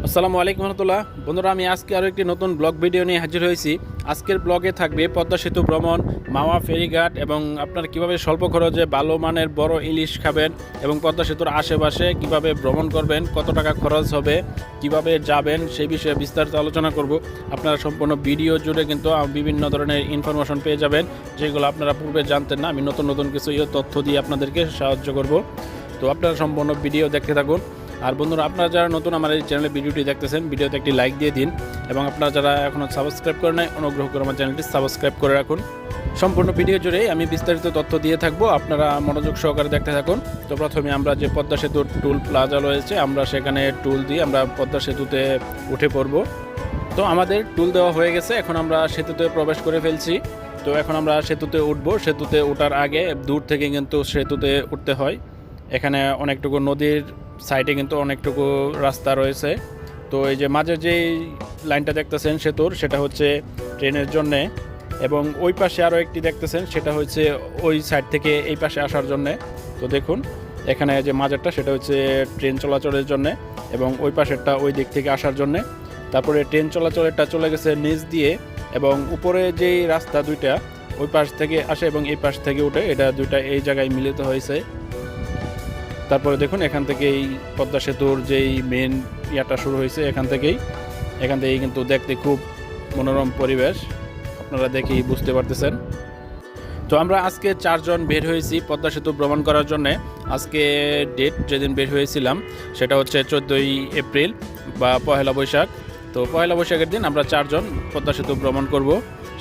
আসসালামু আলাইকুম রহমতুল্লাহ। বন্ধুরা, আমি আজকে আরও একটি নতুন ব্লগ ভিডিও নিয়ে হাজির হয়েছি। আজকের ব্লগে থাকবে পদ্মা সেতু ভ্রমণ, মাওয়া ফেরিঘাট এবং আপনার কীভাবে স্বল্প খরচে ভালো মানের বড় ইলিশ খাবেন এবং পদ্মা সেতুর আশেপাশে কীভাবে ভ্রমণ করবেন, কত টাকা খরচ হবে, কীভাবে যাবেন, সেই বিষয়ে বিস্তারিত আলোচনা করব। আপনারা সম্পূর্ণ ভিডিও জুড়ে কিন্তু বিভিন্ন ধরনের ইনফরমেশন পেয়ে যাবেন, যেগুলো আপনারা পূর্বে জানতেন না। আমি নতুন নতুন কিছু তথ্য দিয়ে আপনাদেরকে সাহায্য করব। তো আপনারা সম্পূর্ণ ভিডিও দেখতে থাকুন। আর বন্ধুরা, আপনারা যারা নতুন আমার এই চ্যানেলে ভিডিওটি দেখতেছেন, ভিডিওতে একটি লাইক দিয়ে দিন এবং আপনারা যারা এখনও সাবস্ক্রাইব করে নেয় অনুগ্রহ করে আমার চ্যানেলটি সাবস্ক্রাইব করে রাখুন। সম্পূর্ণ ভিডিও জুড়ে আমি বিস্তারিত তথ্য দিয়ে থাকব, আপনারা মনোযোগ সহকারে দেখতে থাকুন। তো প্রথমে আমরা যে পদ্মা সেতুর টুল প্লাজা রয়েছে, আমরা সেখানে টুল দিয়ে আমরা পদ্মা সেতুতে উঠে পড়ব। তো আমাদের টুল দেওয়া হয়ে গেছে, এখন আমরা সেতুতে প্রবেশ করে ফেলছি। তো এখন আমরা সেতুতে উঠবো, সেতুতে ওঠার আগে দূর থেকে কিন্তু সেতুতে উঠতে হয়। এখানে অনেকটুকু নদীর সাইডে কিন্তু অনেকটুকু রাস্তা রয়েছে। তো এই যে মাঝে যেই লাইনটা দেখতেছেন সেতুর, সেটা হচ্ছে ট্রেনের জন্যে এবং ওই পাশে আরও একটি দেখতেছেন, সেটা হচ্ছে ওই সাইড থেকে এই পাশে আসার জন্যে। তো দেখুন, এখানে যে মাঝেরটা, সেটা হচ্ছে ট্রেন চলাচলের জন্যে এবং ওই পাশেরটা ওই দিক থেকে আসার জন্যে। তারপরে ট্রেন চলাচলেরটা চলে গেছে নিচ দিয়ে এবং উপরে যেই রাস্তা দুইটা, ওই পাশ থেকে আসে এবং এই পাশ থেকে উঠে, এটা দুইটা এই জায়গায় মিলিত হয়েছে। তারপরে দেখুন, এখান থেকেই পদ্মা সেতুর যেই মেন ইয়াটা শুরু হয়েছে, এখান থেকেই। এখান থেকেই কিন্তু দেখতে খুব মনোরম পরিবেশ। আপনারা দেখেই বুঝতে পারতেছেন। তো আমরা আজকে চারজন বের হয়েছি পদ্মা সেতু ভ্রমণ করার জন্য। আজকে ডেট যেদিন বের হয়েছিলাম, সেটা হচ্ছে চোদ্দোই এপ্রিল বা পহেলা বৈশাখ। তো পয়লা বৈশাখের দিন আমরা চারজন পদ্মা সেতু ভ্রমণ করব।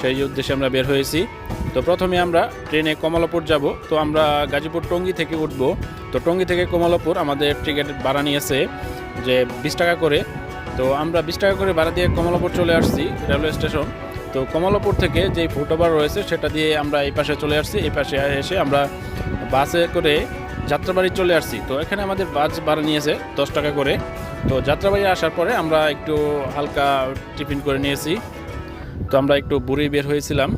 সেই উদ্দেশ্যে আমরা বের হয়েছি। তো প্রথমে আমরা ট্রেনে কমলাপুর যাব। তো আমরা গাজীপুর টঙ্গী থেকে উঠব। তো টঙ্গি থেকে কমলাপুর আমাদের টিকিট ভাড়া নিয়েছে যে বিশ টাকা করে। তো আমরা বিশ টাকা করে ভাড়া দিয়ে কমলাপুর চলে আসছি রেলওয়ে স্টেশন। তো কমলাপুর থেকে যে ফুটওভার রয়েছে সেটা দিয়ে আমরা এই পাশে চলে আসছি। এই পাশে এসে আমরা বাসে করে যাত্রাবাড়ি চলে আসছি। তো এখানে আমাদের বাস ভাড়া নিয়েছে দশ টাকা করে। তো যাত্রাবাড়ি আসার পরে আমরা একটু হালকা টিফিন করে নিয়েছি। তো আমরা একটু বুড়ি বের হয়েছিলাম,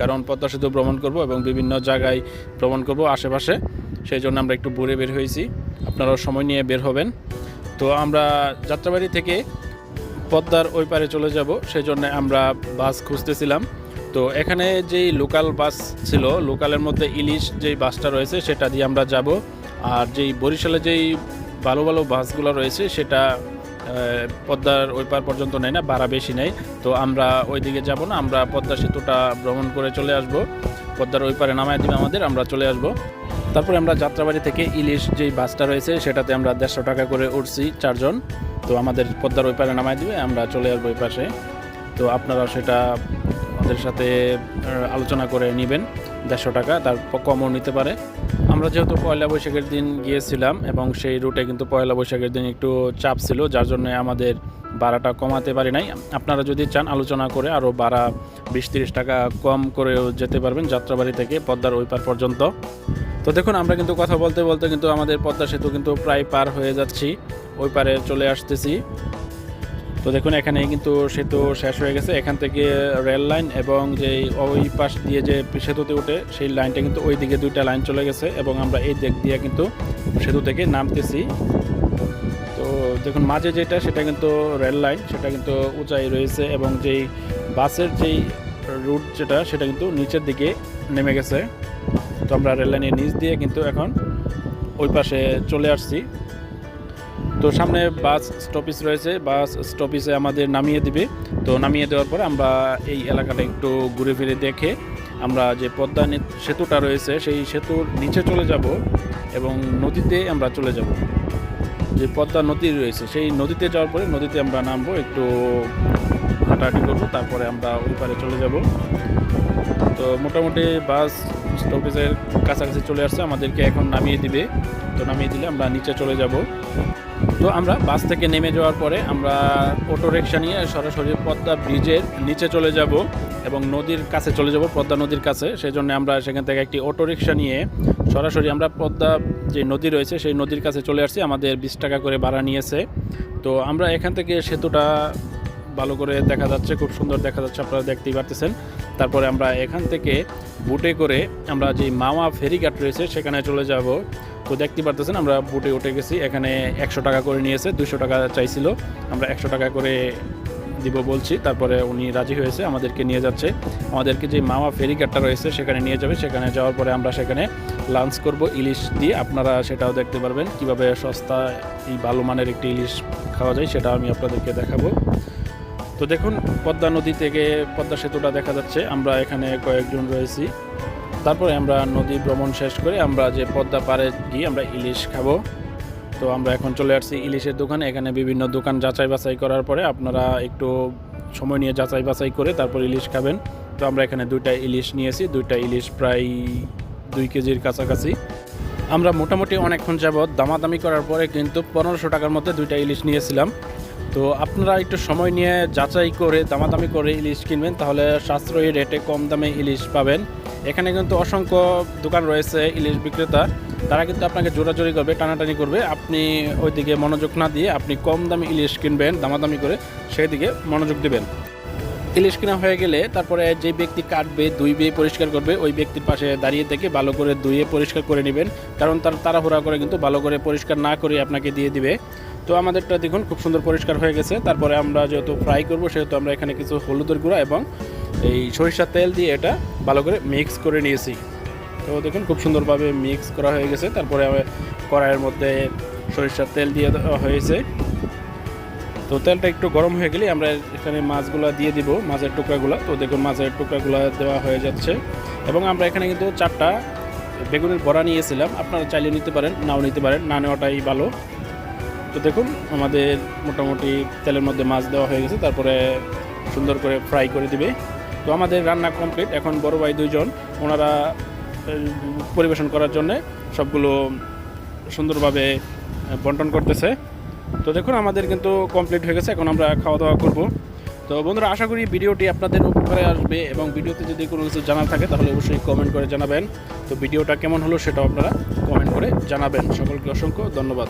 কারণ পদ্মা সেতু ভ্রমণ করব এবং বিভিন্ন জায়গায় ভ্রমণ করব আশেপাশে, সেই জন্য আমরা একটু বুড়ে বের হয়েছি। আপনারাও সময় নিয়ে বের হবেন। তো আমরা যাত্রাবাড়ি থেকে পদ্মার ওই পারে চলে যাব, সেই জন্য আমরা বাস খুঁজতেছিলাম। তো এখানে যেই লোকাল বাস ছিল, লোকালের মধ্যে ইলিশ যেই বাসটা রয়েছে, সেটা দিয়ে আমরা যাব। আর যেই বরিশালে যেই ভালো ভালো বাসগুলো রয়েছে, সেটা পদ্মার ওই পার পর্যন্ত নেয় না, ভাড়া বেশি নেই তো আমরা ওই দিকে যাব না, আমরা পদ্মা সেতুটা ভ্রমণ করে চলে আসব। পদ্মার ওই পারে নামায় দিবে আমাদের, আমরা চলে আসব। তারপরে আমরা যাত্রাবাড়ি থেকে ইলিশ যেই বাসটা রয়েছে, সেটাতে আমরা দেড়শো টাকা করে উঠছি চারজন। তো আমাদের পদ্মার ওই পারে নামায় দিবে, আমরা চলে আসব ওই পাশে। তো আপনারা সেটা আমাদের সাথে আলোচনা করে নেবেন, দেড়শো টাকা, তার কমও নিতে পারে। আমরা যেহেতু পয়লা বৈশাখের দিন গিয়েছিলাম এবং সেই রুটে কিন্তু পয়লা বৈশাখের দিন একটু চাপ ছিল, যার জন্য আমাদের ভাড়াটা কমাতে পারি নাই। আপনারা যদি চান আলোচনা করে আরও ভাড়া বিশ তিরিশ টাকা কম করেও যেতে পারবেন যাত্রাবাড়ি থেকে পদ্মার ওই পার পর্যন্ত। তো দেখুন, আমরা কিন্তু কথা বলতে বলতে কিন্তু আমাদের পদ্মা সেতু কিন্তু প্রায় পার হয়ে যাচ্ছি, ওই পারে চলে আসতেছি। তো দেখুন এখানে কিন্তু সেতু শেষ হয়ে গেছে। এখান থেকে রেল লাইন এবং যে ওই পাশ দিয়ে যে সেতুতে উঠে, সেই লাইনটা কিন্তু ওই দিকে দুইটা লাইন চলে গেছে এবং আমরা এই দিক দিয়ে কিন্তু সেতু থেকে নামতেছি। তো দেখুন, মাঝে যেটা, সেটা কিন্তু রেল লাইন, সেটা কিন্তু উঁচাই রয়েছে এবং যেই বাসের যেই রুট যেটা, সেটা কিন্তু নিচের দিকে নেমে গেছে। তো আমরা রেল লাইনের নিচ দিয়ে কিন্তু এখন ওই পাশে চলে আসছি। তো সামনে বাস স্টপেজ রয়েছে, বাস স্টপেজে আমাদের নামিয়ে দিবে। তো নামিয়ে দেওয়ার পরে আমরা এই এলাকাটা একটু ঘুরে ফিরে দেখে আমরা যে পদ্মা সেতুটা রয়েছে, সেই সেতুর নিচে চলে যাব এবং নদীতে আমরা চলে যাব। যে পদ্মা নদী রয়েছে, সেই নদীতে যাওয়ার পরে নদীতে আমরা নামবো, একটু হাঁটাহাঁটি করব, তারপরে আমরা ওই পারে চলে যাব। তো মোটামুটি বাস স্টপেজের কাছাকাছি চলে আসছে, আমাদেরকে এখন নামিয়ে দিবে। তো নামিয়ে দিলে আমরা নিচে চলে যাব। তো আমরা বাস থেকে নেমে যাওয়ার পরে আমরা অটো রিক্সা নিয়ে সরাসরি পদ্মা ব্রিজের নিচে চলে যাব এবং নদীর কাছে চলে যাব, পদ্মা নদীর কাছে। সেই জন্য আমরা সেখান থেকে একটি অটো রিক্সা নিয়ে সরাসরি আমরা পদ্মা যে নদী রয়েছে, সেই নদীর কাছে চলে আসছি। আমাদের বিশ টাকা করে ভাড়া নিয়েছে। তো আমরা এখান থেকে সেতুটা ভালো করে দেখা যাচ্ছে, খুব সুন্দর দেখা যাচ্ছে, আপনারা দেখতেই পারতেছেন। তারপরে আমরা এখান থেকে বুটে করে আমরা যে মামা ফেরিঘাট রয়েছে, সেখানে চলে যাব। তো দেখতে পারতেছেন, আমরা বুটে উঠে গেছি, এখানে একশো টাকা করে নিয়েছে দুশো টাকা চাইছিল। আমরা একশো টাকা করে দিব বলছি, তারপরে উনি রাজি হয়েছে, আমাদেরকে নিয়ে যাচ্ছে। আমাদেরকে যে মামা ফেরিঘাটটা রয়েছে, সেখানে নিয়ে যাবে, সেখানে যাওয়ার পরে আমরা সেখানে লাঞ্চ করব ইলিশ দিয়ে। আপনারা সেটাও দেখতে পারবেন, কীভাবে সস্তা এই ভালো মানের একটি ইলিশ খাওয়া যায়, সেটা আমি আপনাদেরকে দেখাবো। তো দেখুন, পদ্মা নদী থেকে পদ্মা সেতুটা দেখা যাচ্ছে। আমরা এখানে কয়েকজন রয়েছি। তারপরে আমরা নদী ভ্রমণ শেষ করে আমরা যে পদ্মা পাড়ে গিয়ে আমরা ইলিশ খাব। তো আমরা এখন চলে আসছি ইলিশের দোকানে। এখানে বিভিন্ন দোকান যাচাই বাছাই করার পরে আপনারা একটু সময় নিয়ে যাচাই বাছাই করে তারপর ইলিশ খাবেন। তো আমরা এখানে দুইটা ইলিশ নিয়েছি। দুইটা ইলিশ প্রায় দুই কেজির কাছাকাছি। আমরা মোটামুটি অনেকক্ষণ যাবৎ দামাদামি করার পরে কিন্তু পনেরোশো টাকার মধ্যে দুইটা ইলিশ নিয়েছিলাম। তো আপনারা একটু সময় নিয়ে যাচাই করে দামাদামি করে ইলিশ কিনবেন, তাহলে সাশ্রয়ী রেটে কম দামে ইলিশ পাবেন। এখানে কিন্তু অসংখ্য দোকান রয়েছে ইলিশ বিক্রেতা। তারা কিন্তু আপনাকে জোরাজোরি করবে, টানাটানি করবে। আপনি ওইদিকে মনোযোগ না দিয়ে আপনি কম দামে ইলিশ কিনবেন, দামাদামি করে সেই দিকে মনোযোগ দেবেন। ইলিশ কিনা হয়ে গেলে তারপরে যে ব্যক্তি কাটবে দুই ধুইবে, পরিষ্কার করবে, ওই ব্যক্তির পাশে দাঁড়িয়ে থেকে ভালো করে ধুয়ে পরিষ্কার করে নেবেন। কারণ তার তাড়াহুড়া করে কিন্তু ভালো করে পরিষ্কার না করে আপনাকে দিয়ে দিবে। তো আমাদেরটা দেখুন, খুব সুন্দর পরিষ্কার হয়ে গেছে। তারপরে আমরা যেহেতু ফ্রাই করব, সেহেতু আমরা এখানে কিছু হলুদের গুঁড়া এবং এই সরিষার তেল দিয়ে এটা ভালো করে মিক্স করে নিয়েছি। তো দেখুন, খুব সুন্দরভাবে মিক্স করা হয়ে গেছে। তারপরে কড়াইয়ের মধ্যে সরিষার তেল দিয়ে দেওয়া হয়েছে। তো তেলটা একটু গরম হয়ে গেলে আমরা এখানে মাছগুলো দিয়ে দিব, মাছের টুকরাগুলো। তো দেখুন, মাছের টুকরাগুলো দেওয়া হয়ে যাচ্ছে। এবং আমরা এখানে কিন্তু চারটা বেগুনের বড়া নিয়েছিলাম। আপনারা চাইলে নিতে পারেন, নাও নিতে পারেন। না নেওয়াটাই ভালো। তো দেখুন, আমাদের মোটামুটি তেলের মধ্যে মাছ দেওয়া হয়ে গেছে, তারপরে সুন্দর করে ফ্রাই করে দিবে। তো আমাদের রান্না কমপ্লিট এখন বড় ভাই দুইজন, ওনারা পরিবেশন করার জন্যে সবগুলো সুন্দরভাবে বন্টন করতেছে। তো দেখুন, আমাদের কিন্তু কমপ্লিট হয়ে গেছে, এখন আমরা খাওয়া দাওয়া করব। তো বন্ধুরা, আশা করি ভিডিওটি আপনাদের উপকারে আসবে এবং ভিডিওতে যদি কোনো কিছু জানার থাকে, তাহলে অবশ্যই কমেন্ট করে জানাবেন। তো ভিডিওটা কেমন হলো সেটাও আপনারা কমেন্ট করে জানাবেন। সকলকে অসংখ্য ধন্যবাদ।